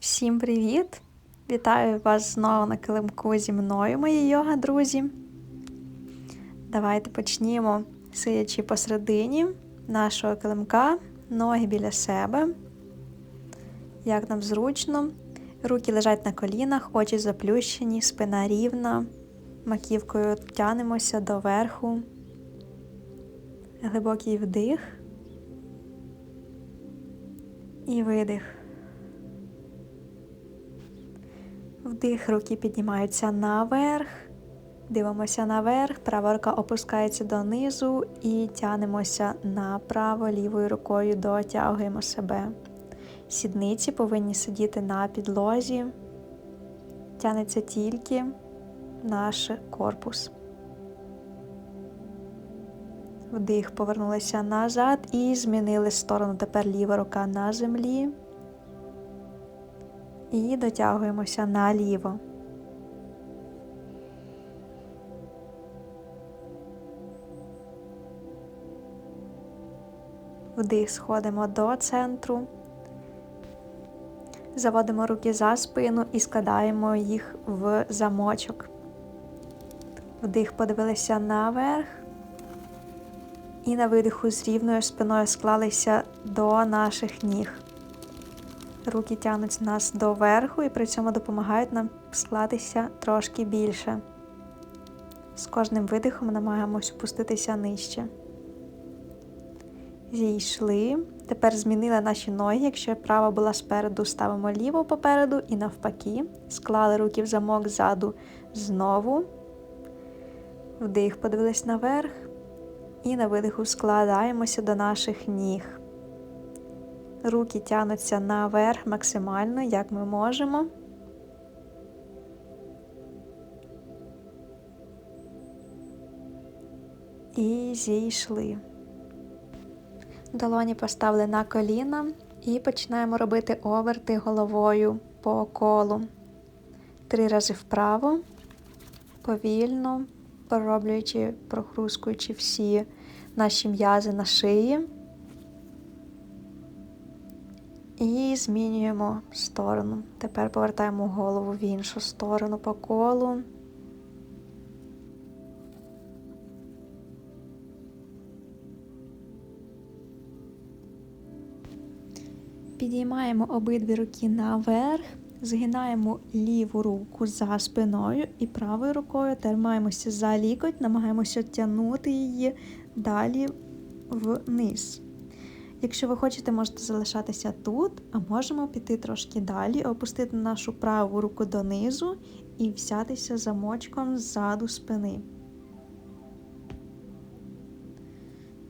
Всім привіт! Вітаю вас знову на килимку зі мною, мої йога друзі. Давайте почнімо, сидячи посередині нашого килимка, ноги біля себе. Як нам зручно. Руки лежать на колінах, очі заплющені, спина рівна, маківкою тянемося до верху. Глибокий вдих і видих. Вдих, руки піднімаються наверх. Дивимося наверх, права рука опускається донизу і тянемося направо, лівою рукою дотягуємо себе. Сідниці повинні сидіти на підлозі, тянеться тільки наш корпус. Вдих, повернулися назад і змінили сторону. Тепер ліва рука на землі. І дотягуємося наліво. Вдих сходимо до центру, заводимо руки за спину і складаємо їх в замочок. Вдих подивилися наверх. І на видиху з рівною спиною склалися до наших ніг. Руки тягнуть нас доверху і при цьому допомагають нам склатися трошки більше. З кожним видихом намагаємось опуститися нижче. Зійшли. Тепер змінили наші ноги. Якщо права була спереду, ставимо ліву попереду і навпаки. Склали руки в замок ззаду знову. Вдих, подивились наверх. І на видиху складаємося до наших ніг. Руки тянуться наверх максимально, як ми можемо. І зійшли. Долоні поставили на коліна і починаємо робити оверти головою по колу. Три рази вправо, повільно, пророблюючи, прохрускуючи всі наші м'язи на шиї. І змінюємо сторону. Тепер повертаємо голову в іншу сторону по колу. Підіймаємо обидві руки наверх, згинаємо ліву руку за спиною і правою рукою тримаємося за лікоть, намагаємося тягнути її далі вниз. Якщо ви хочете, можете залишатися тут, а можемо піти трошки далі, опустити нашу праву руку донизу і взятися замочком ззаду спини.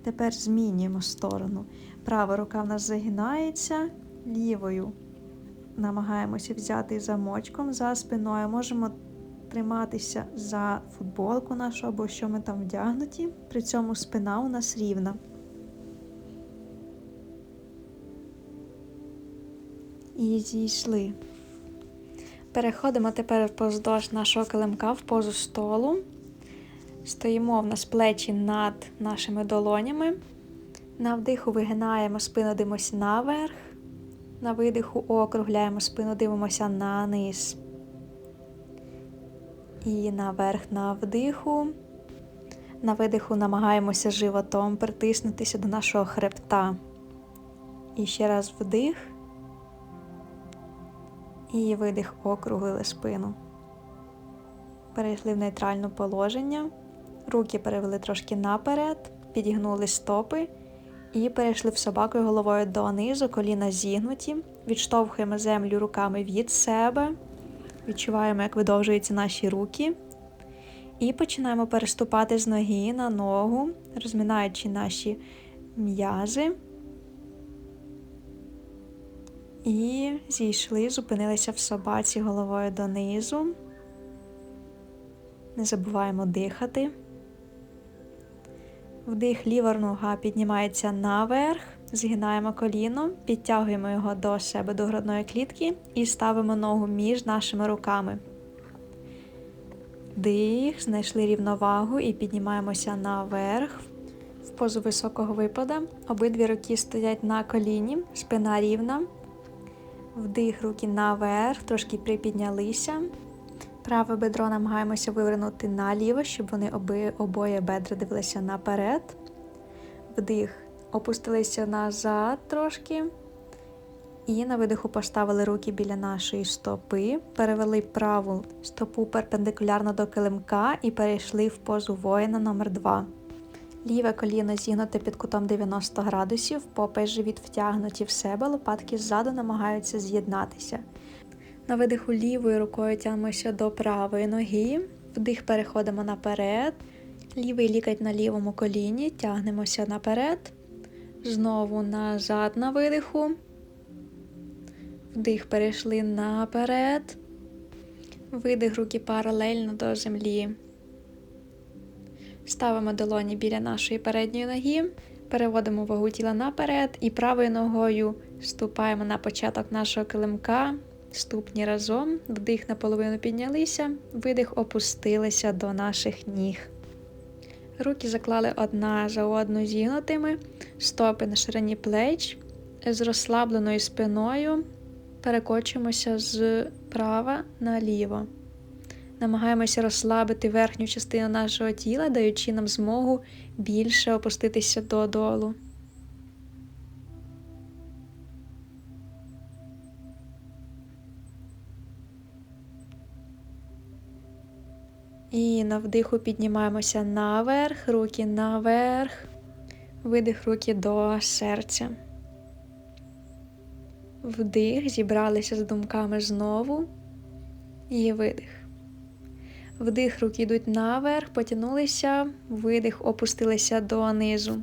Тепер змінюємо сторону. Права рука в нас загинається, лівою намагаємося взяти замочком за спиною. Можемо триматися за футболку нашу або що ми там вдягнуті. При цьому спина у нас рівна. І зійшли. Переходимо тепер поздовж нашого килимка в позу столу. Стоїмо в нас плечі над нашими долонями. На вдиху вигинаємо спину, дивимося наверх. На видиху округляємо спину, дивимося на низ. І наверх на вдиху. На видиху намагаємося животом притиснутися до нашого хребта. І ще раз вдих. І видих округлили спину. Перейшли в нейтральне положення. Руки перевели трошки наперед, підігнули стопи і перейшли в собаку головою донизу, коліна зігнуті. Відштовхуємо землю руками від себе. Відчуваємо, як видовжуються наші руки. І починаємо переступати з ноги на ногу, розминаючи наші м'язи. І зійшли, зупинилися в собаці головою донизу. Не забуваємо дихати. Вдих, ліва нога піднімається наверх, згинаємо коліно, підтягуємо його до себе до грудної клітки і ставимо ногу між нашими руками. Дих, знайшли рівновагу і піднімаємося наверх. В позу високого випада. Обидві руки стоять на коліні, спина рівна. Вдих, руки наверх, трошки припіднялися. Праве бедро намагаємося вивернути наліво, щоб вони оби, обоє бедра дивилися наперед. Вдих, опустилися назад трошки. І на видиху поставили руки біля нашої стопи, перевели праву стопу перпендикулярно до килимка і перейшли в позу воїна номер 2 Ліве коліно зігнуте під кутом 90 градусів, попа живіт втягнуті в себе, лопатки ззаду намагаються з'єднатися. На видиху лівою рукою тягнемося до правої ноги, вдих переходимо наперед, лівий лікать на лівому коліні, тягнемося наперед, знову назад на видиху. Вдих перейшли наперед, видих руки паралельно до землі. Ставимо долоні біля нашої передньої ноги, переводимо вагу тіла наперед і правою ногою ступаємо на початок нашого килимка, ступні разом, вдих наполовину піднялися, видих опустилися до наших ніг. Руки заклали одна за одну зігнутими, стопи на ширині плеч, з розслабленою спиною перекочуємося з права наліво. Намагаємося розслабити верхню частину нашого тіла, даючи нам змогу більше опуститися додолу. І на вдиху піднімаємося наверх, руки наверх, видих руки до серця. Вдих, зібралися з думками знову. І видих. Вдих, руки йдуть наверх, потягнулися, видих, опустилися донизу.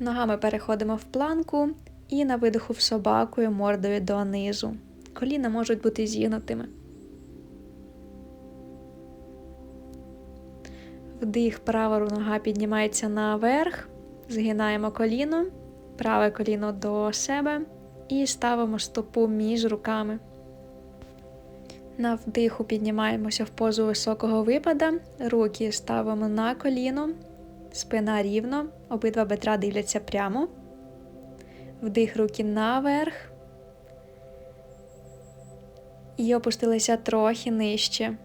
Ногами переходимо в планку і на видиху в собакою мордою донизу. Коліна можуть бути зігнутими. Вдих, права нога піднімається наверх, згинаємо коліно, праве коліно до себе і ставимо стопу між руками. На вдиху піднімаємося в позу високого випада, руки ставимо на коліно, спина рівно, обидва бедра дивляться прямо. Вдих руки наверх. І опустилися трохи нижче.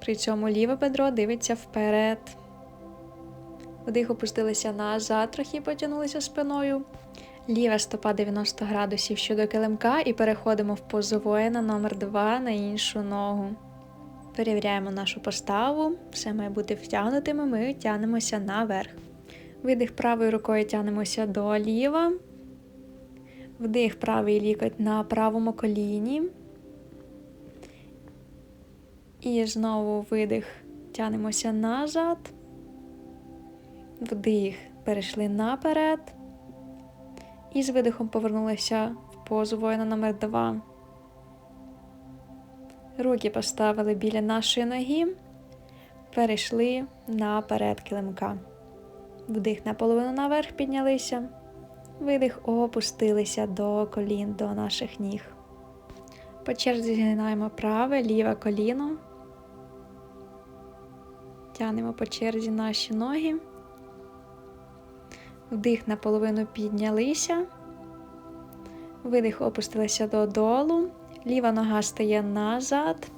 При цьому ліве бедро дивиться вперед. Вдих опустилися назад, трохи потягнулися спиною. Ліва стопа 90 градусів щодо килимка і переходимо в позу воїна номер 2 на іншу ногу. Перевіряємо нашу поставу, все має бути втягнутими, ми тягнемося наверх. Видих правою рукою тягнемося до ліва. Вдих правий лікоть на правому коліні. І знову видих, тягнемося назад. Вдих, перейшли наперед. І з видихом повернулися в позу воїна номер 2 Руки поставили біля нашої ноги, перейшли наперед килимка. Вдих наполовину наверх піднялися, видих опустилися до колін, до наших ніг. По черзі згинаємо праве, ліве коліно, тянемо по черзі наші ноги. Вдих наполовину піднялися, видих опустилися додолу, ліва нога стає назад,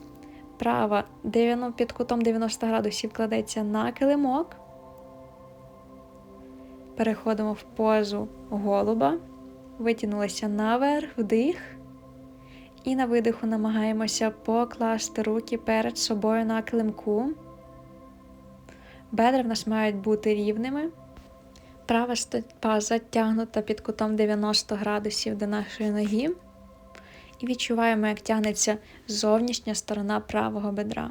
права під кутом 90 градусів кладеться на килимок. Переходимо в позу голуба, витягнулися наверх, вдих. І на видиху намагаємося покласти руки перед собою на килимку. Бедра в нас мають бути рівними. Права стопа затягнута під кутом 90 градусів до нашої ноги. І відчуваємо, як тягнеться зовнішня сторона правого бедра.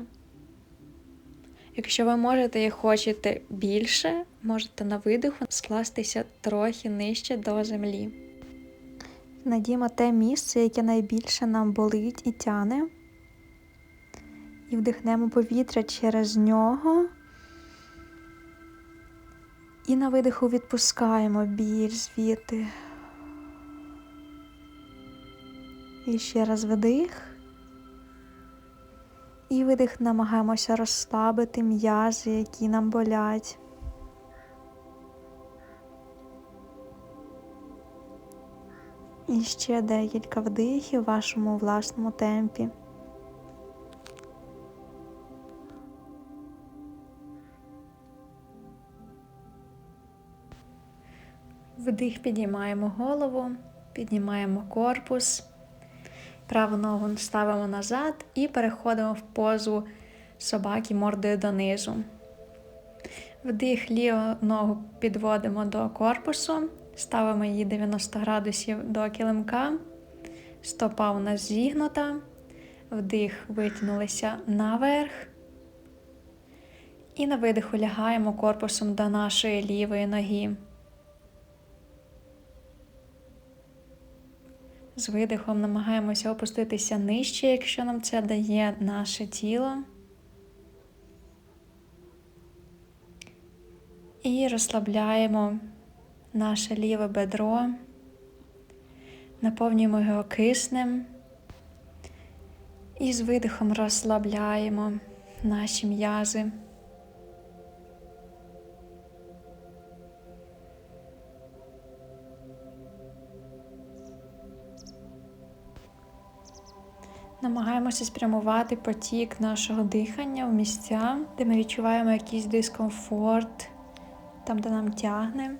Якщо ви можете і хочете більше, можете на видиху скластися трохи нижче до землі. Надіємо те місце, яке найбільше нам болить і тяне. І вдихнемо повітря через нього. І на видиху відпускаємо біль звідти. І ще раз вдих. І видих намагаємося розслабити м'язи, які нам болять. І ще декілька вдихів в вашому власному темпі. Вдих підіймаємо голову, піднімаємо корпус, праву ногу ставимо назад і переходимо в позу собаки мордою донизу. Вдих ліву ногу підводимо до корпусу, ставимо її 90 градусів до килимка, стопа у нас зігнута, вдих витягнулися наверх. І на видиху лягаємо корпусом до нашої лівої ноги. З видихом намагаємося опуститися нижче, якщо нам це дає наше тіло. І розслабляємо наше ліве бедро, наповнюємо його киснем і з видихом розслабляємо наші м'язи. Намагаємося спрямувати потік нашого дихання в місця, де ми відчуваємо якийсь дискомфорт, там, де нам тягне.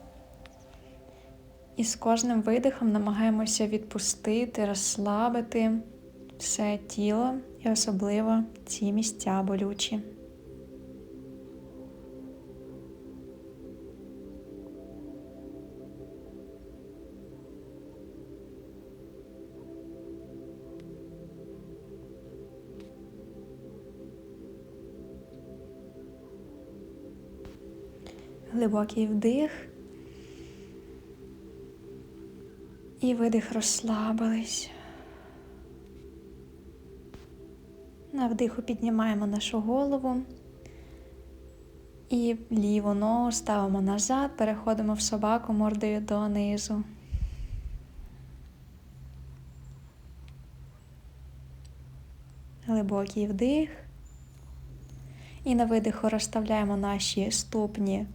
І з кожним видихом намагаємося відпустити, розслабити все тіло і особливо ці місця болючі. Глибокий вдих. І видих розслабились. На вдиху піднімаємо нашу голову і ліву ногу ставимо назад, переходимо в собаку мордою донизу. Глибокий вдих. І на видиху розставляємо наші ступні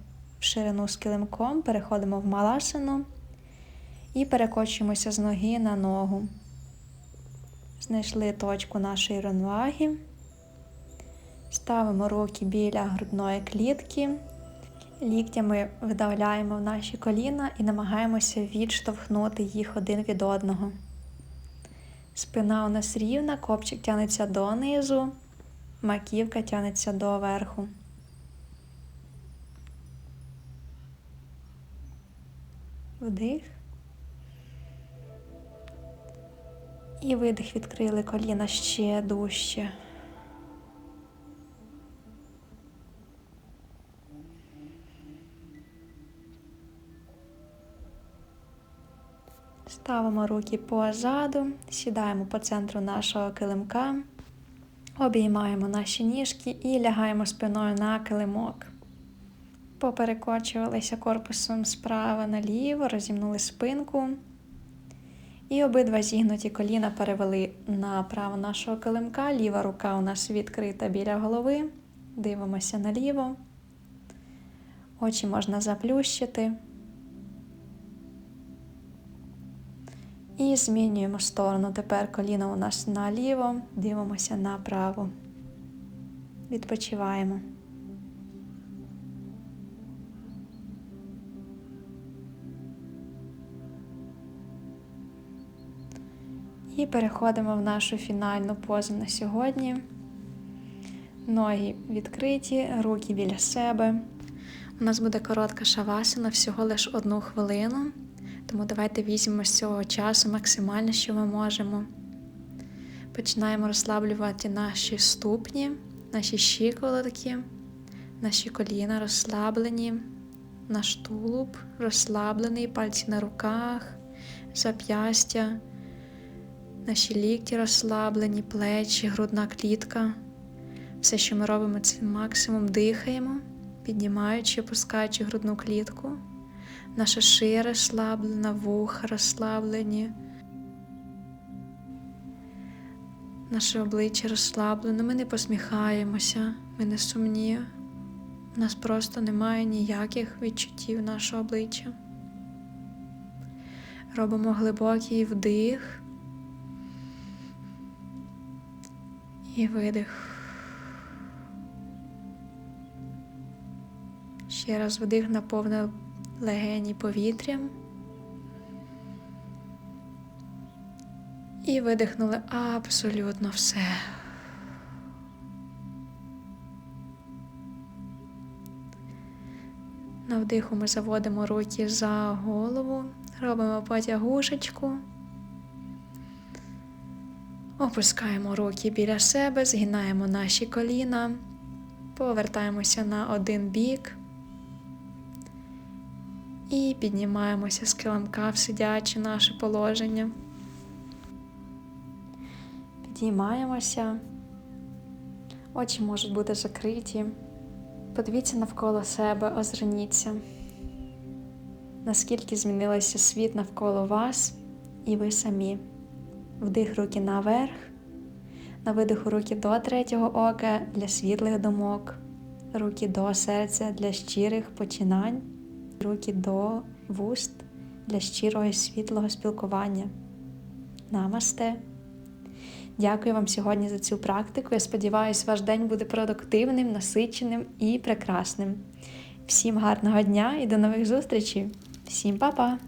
в ширину з килимком, переходимо в маласину і перекочуємося з ноги на ногу. Знайшли точку нашої рівноваги. Ставимо руки біля грудної клітки, ліктями видавляємо в наші коліна і намагаємося відштовхнути їх один від одного. Спина у нас рівна, копчик тянеться донизу, маківка тянеться до Вдих. І видих відкрили коліна ще дужче. Ставимо руки позаду, сідаємо по центру нашого килимка, обіймаємо наші ніжки і лягаємо спиною на килимок. Поперекочувалися корпусом справа наліво, розімнули спинку. І обидва зігнуті коліна перевели на право нашого килимка. Ліва рука у нас відкрита біля голови. Дивимося наліво. Очі можна заплющити. І змінюємо сторону. Тепер коліно у нас наліво, дивимося направо. Відпочиваємо. І переходимо в нашу фінальну позу на сьогодні. Ноги відкриті, руки біля себе. У нас буде коротка шавасана, всього лише одну хвилину. Тому давайте візьмемо з цього часу максимально, що ми можемо. Починаємо розслаблювати наші ступні, наші щиколотки, наші коліна розслаблені, наш тулуб розслаблений, пальці на руках, зап'ястя. Наші лікті розслаблені, плечі, грудна клітка. Все, що ми робимо, це максимум дихаємо, піднімаючи, опускаючи грудну клітку. Наша шия розслаблена, вуха розслаблені. Наше обличчя розслаблено, ми не посміхаємося, ми не сумні. У нас просто немає ніяких відчуттів нашого обличчя. Робимо глибокий вдих і видих. Ще раз вдих наповнив легені повітрям. І видихнули абсолютно все. На вдиху ми заводимо руки за голову, робимо потягушечку. Опускаємо руки біля себе, згинаємо наші коліна, повертаємося на один бік і піднімаємося з килимка в сидяче наше положення. Підіймаємося, очі можуть бути закриті. Подивіться навколо себе, озирніться, наскільки змінився світ навколо вас і ви самі. Вдих руки наверх, на видиху руки до третього ока для світлих думок, руки до серця для щирих починань, руки до вуст для щирого і світлого спілкування. Намасте! Дякую вам сьогодні за цю практику. Я сподіваюся, ваш день буде продуктивним, насиченим і прекрасним. Всім гарного дня і до нових зустрічей! Всім па-па!